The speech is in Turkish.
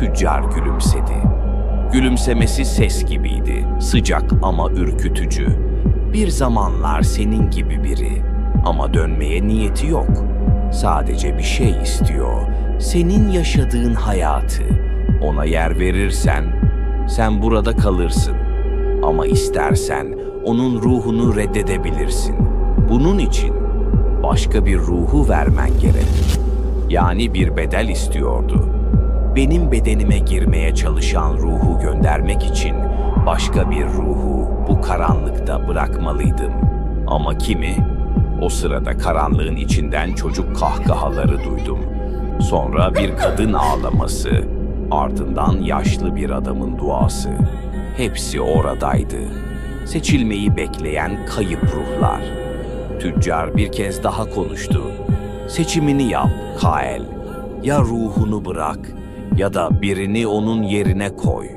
Tüccar gülümsedi. Gülümsemesi ses gibiydi, sıcak ama ürkütücü. Bir zamanlar senin gibi biri ama dönmeye niyeti yok. Sadece bir şey istiyor. Senin yaşadığın hayatı. Ona yer verirsen sen burada kalırsın. Ama istersen onun ruhunu reddedebilirsin. Bunun için başka bir ruhu vermen gerek. Yani bir bedel istiyordu. Benim bedenime girmeye çalışan ruhu göndermek için başka bir ruhu bu karanlıkta bırakmalıydım. Ama kimi? O sırada karanlığın içinden çocuk kahkahaları duydum. Sonra bir kadın ağlaması, ardından yaşlı bir adamın duası. Hepsi oradaydı. Seçilmeyi bekleyen kayıp ruhlar. Tüccar bir kez daha konuştu. Seçimini yap Kael. Ya ruhunu bırak ya da birini onun yerine koy.